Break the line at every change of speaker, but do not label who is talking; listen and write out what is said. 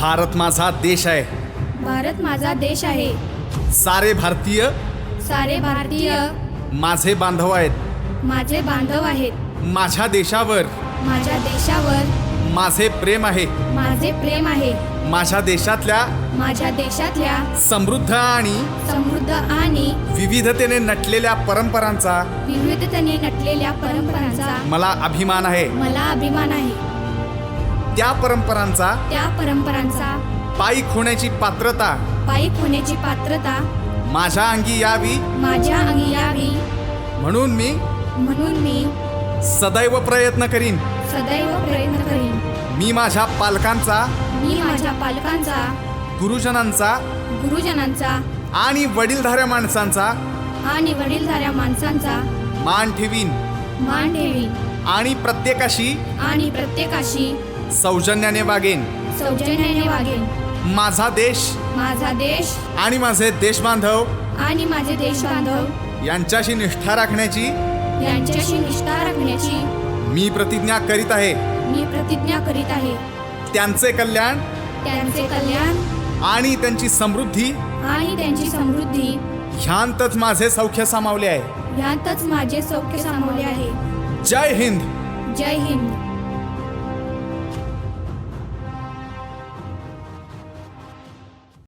भारत माझा देश आहे.
भारत माझा देश आहे.
सारे भारतीय
सारे भारतीय
माझे बांधव आहेत.
माझे बांधव आहेत.
माझ्या देशावर
माझ्या देशावर
माझे प्रेम आहे.
माझे प्रेम आहे.
माझ्या देशातल्या
माझ्या देशातल्या
समृद्ध आणि
समृद्ध आणि
विविधतेने नटलेल्या परंपरांचा
विविधतेने नटलेल्या परंपरांचा
मला अभिमान आहे.
मला अभिमान आहे.
त्या परंपरांचा
त्या परंपरांचा
पायी होण्याची पात्रता
पायीक होण्याची पात्रता
माझ्या अंगी यावी.
माझ्या अंगी यावी.
म्हणून मी
म्हणून मी
सदैव प्रयत्न करीन.
सदैव प्रयत्न करीन.
मी माझ्या पालकांचा
मी माझ्या पालकांचा
गुरुजनांचा
गुरुजनांचा
आणि वडीलधाऱ्या माणसांचा
आणि वडीलधाऱ्या माणसांचा
मान ठेवीन.
मान ठेवीन.
आणि प्रत्येकाशी
आणि प्रत्येकाशी
सौजन्याने वागेन.
सौजन्याने वागेन.
माझा देश
माझा देश
आणि माझे देशबांधव
आणि माझे देश बांधव
यांच्याशी निष्ठा राखण्याची
यांच्याशी निष्ठा राखण्याची
मी प्रतिज्ञा करीत आहे.
मी प्रतिज्ञा करीत आहे.
त्यांचे कल्याण
त्यांचे कल्याण
आणि त्यांची समृद्धी
आणि त्यांची समृद्धी
ह्यांतच माझे सौख्य सामावले आहे.
ह्यातच माझे सौख्य सामावले आहे.
जय हिंद.
जय हिंद.